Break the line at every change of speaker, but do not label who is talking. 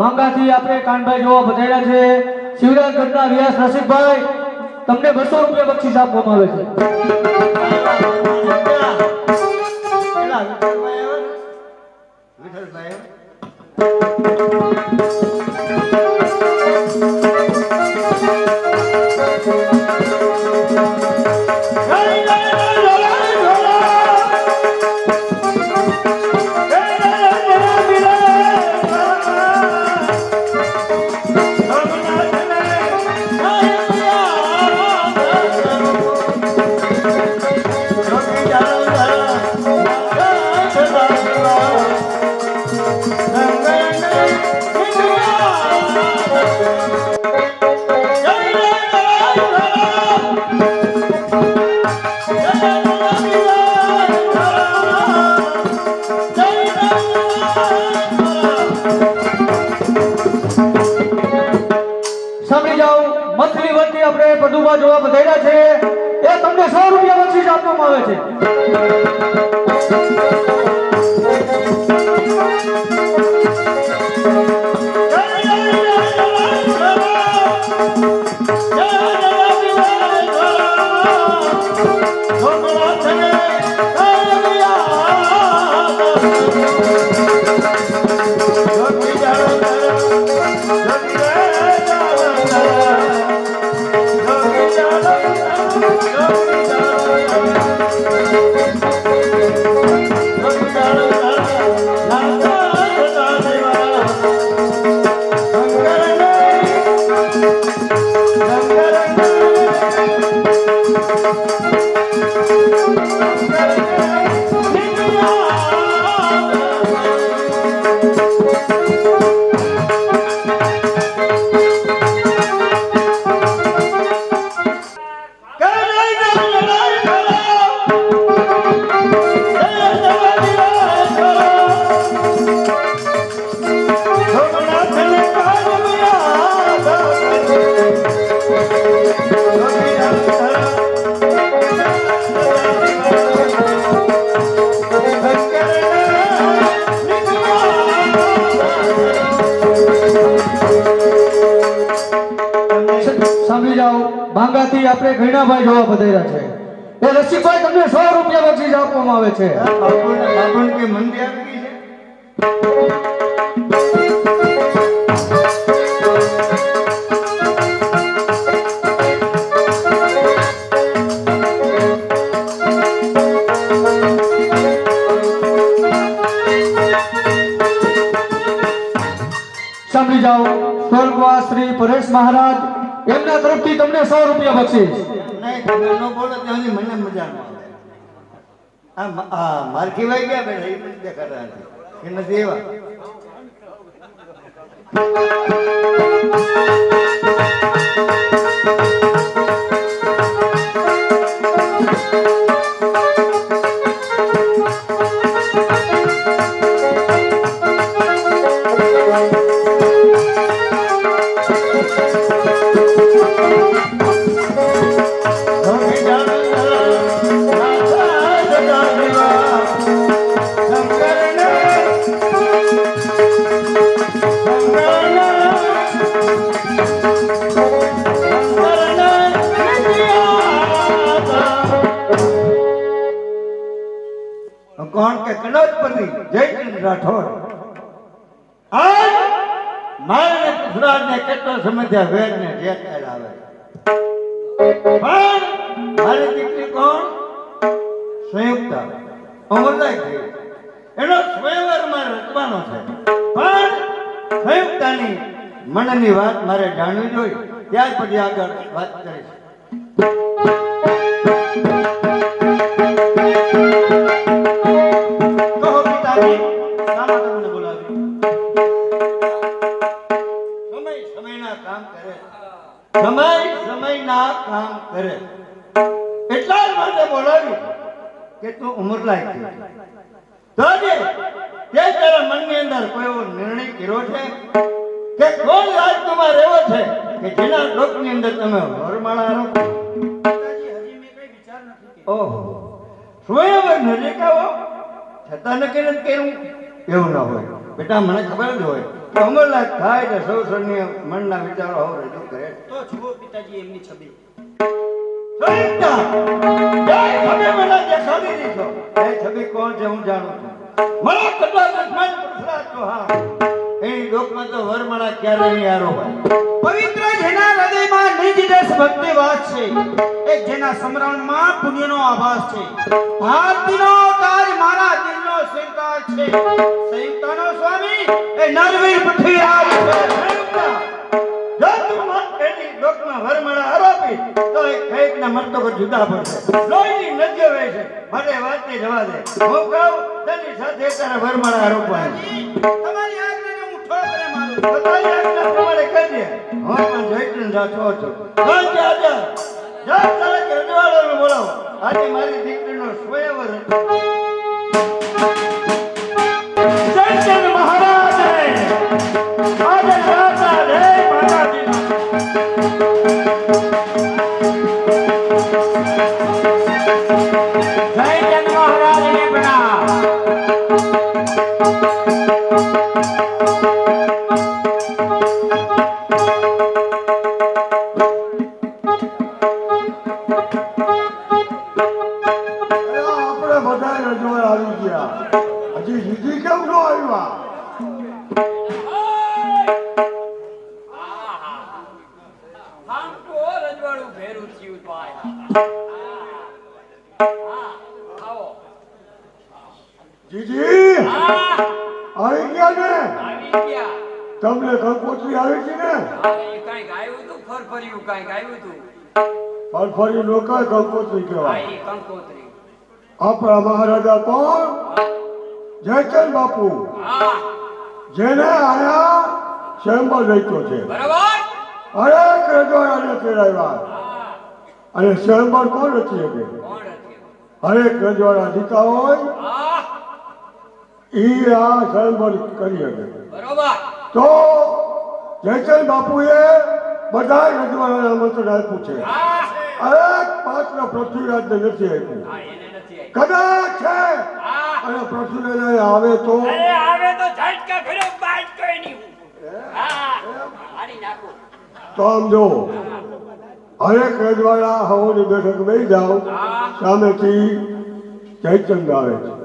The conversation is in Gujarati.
ભાંગાથી આપણે કાનભાઈ જોવા બધાયા છે. શિવરાજગઢના વ્યાસ રસિકભાઈ તમને બસો રૂપિયા બક્ષિસ આપવામાં આવે છે. આપવામાં આવે છે Thank you. આપણે ઘણાભાઈ જોવા બધાયા છે. એ રસિકભાઈ, તમને સો રૂપિયા બક્ષીસ આપવામાં આવે છે
બાપણ કે મંદિર આપી છે.
સાંભળી જાઓ. સ્વર્ગવાસ શ્રી પરેશ મહારાજ એમના તરફથી તમને સો રૂપિયા બક્ષીસ.
નહીં ન બોલો ત્યાંની મને મજા ન આવે. મારખી વાઈ ગયા બેઠા? એ દેખાતા નથી. એ નથી એવા. કોણ કે કનોજપતિ જયચંદ રાઠોડ. આજ મારે ગુજરાત ને કેટલો સમજ્યા વેદ ને જે કાળ આવે પણ મારી દીકરી કોણ? સંયુક્ત. અમરદાય થઈ એનો સ્વયંવર મારે રચવાનો છે. પણ સંયુક્તાની મનની વાત મારે જાણવી જોઈએ. ત્યાર પછી આગળ વાત કરીશ.
તો તે એવો ના હોય. બેટા, મને ખબર જ હોય. અમરલાયક થાય એટલે સૌ સૌની મનના વિચારો હવે રજૂ કરે.
તો જુઓ પિતાજી, એમની છબી.
સંયુક્તા, જય છબી મને દેખાડી દીધો. એ છબી કોણ છે હું જાણું છું. મને કદાચ દુશ્મન પૃથ્વીરાજ ચૌહાણ એની ડોકમાં તો વરમાળા ક્યારે નહીં આરોપાય
પવિત્ર જેના હૃદયમાં નિજ દેશ ભક્તિ વાસ છે એ જેના સમરણમાં પુણ્યનો આભાસ છે. ભારતીનો તાજ મારા દિલનો સ્વીકાર છે. સંયુક્તાનો સ્વામી એ નરવીર પૃથ્વીરાજ છે.
વરમાળા તો એ કંઈક ને મરતો જુદા પડશે લોહીની નદીઓ વહે છે માટે વાતને જવા દે હું કહું, તેની સાથે તારા વરમાળા આરોપવા
તમારી આજ્ઞાને હું ઠોક કરે મારું
તમારી આજ્ઞા પ્રમાણે કરજે. હું પણ જયકૃષ્ણ જાતો છું. પણ કે આજે જા તારા રજવાડાને બોલાવો. આજે મારી દીકરીનો સ્વયંવર હતો. જયચંદ મહારાજને આજે
આપણે બધા રજવાડ આવી ગયા હજી જીજી કેમ નો આવ્યા? જીજી, આવી ગયા તમને કંકોત્રી આવી છે ને?
કંઈક આવ્યું હતું ફરફર્યું કંઈક આવ્યું હતું.
પણ ફરી લોકોએ કંકોત્રી કહેવાય આપણા મહારાજા કોણ જયચંદ બાપુ જેને આયા શેમ્બર વેચ્યો છે
બરોબર
હરેક રજવાડાને
ફેરાવ્યા
અને શેમ્બર કોણ રચી શકે હરેક રજવાડા જીતા હોય
એ
ઈ આ શેમ્બર કરી શકે
બરોબર
તો જયચંદ બાપુએ બધા રજવાડાને આમંત્રણ આપ્યું છે એક નથી આપ્યું.
હા એને નથી આવી
કદાચ છે. અને પૃથ્વીરાજ આવે તો?
આવે તો ઝટકા ફેરો બાઈટ કોઈ નહીં. હા. હારી નાખું.
તો આમ જો હરેક રજવાડા હવાની બેઠક બેસી જાઓ. સામેથી જયચંદ આવે છે.